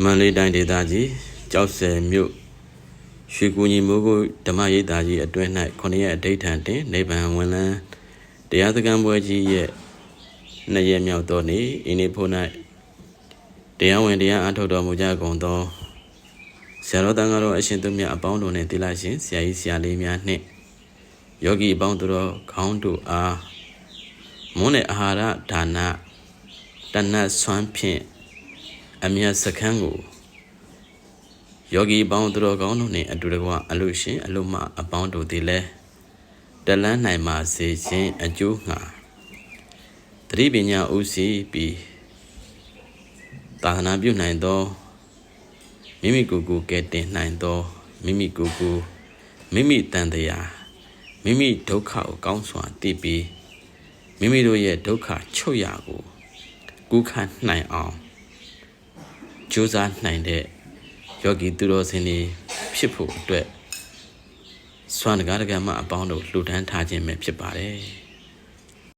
မန္တလေးတိုင်းဒေသကြီးကြောက်စဲမြို့ရွှေကူညီမိုးကိုဓမ္မရိပ်သာကြီးအတွင်း၌ခொနည်းအဋိဌံတင်နိဗ္ဗာန်ဝင်လန်းတရားစခန်းပွဲကြီးရဲ့နှစ်ရက်မြောက်သောနေ့ဤနေ့ဖို့၌တရားဝင်တရားအားထုတ်တော်မူကြကုန်သောဆရာတော်တန်ဃာတော်အရှင်သူမြတ်အပေါင်းတို့နှင့်တိလရှင်ဆရာကြီးဆရာလေးများနှင့်ယောဂီအပေါင်းတို့တော်ခေါင်းတို့အားမွန်းတဲ့အာဟာရဒါနတဏ္ဍဆွမ်းဖြင့် အမြတ်စခန်းကိုယောဂီပေါင်းသူတော်ကောင်းတို့နှင့်အတူတကွအလို့ရှင်အလို့မအပေါင်းတို့သည်လည်းတလန်းနိုင်မှစေခြင်းအကျိုးငှာသတိပညာဥစီပြီးသာသနာပြုနိုင်သောမိမိကိုယ်ကိုယ်ကဲတင်နိုင်သောမိမိကိုယ်ကိုယ်မိမိတန်တရားမိမိဒုက္ခကိုကောင်းစွာသိပြီးမိမိတို့ရဲ့ဒုက္ခချုပ်ရကိုကူးခတ်နိုင်အောင် ကြိုးစားနိုင်တဲ့ယောဂီသူတော်စင်တွေဖြစ်ဖို့အတွက်စွမ်းတကားတကယ်မှအပေါင်းတို့လှူဒန်းထားခြင်းပဲဖြစ်ပါတယ်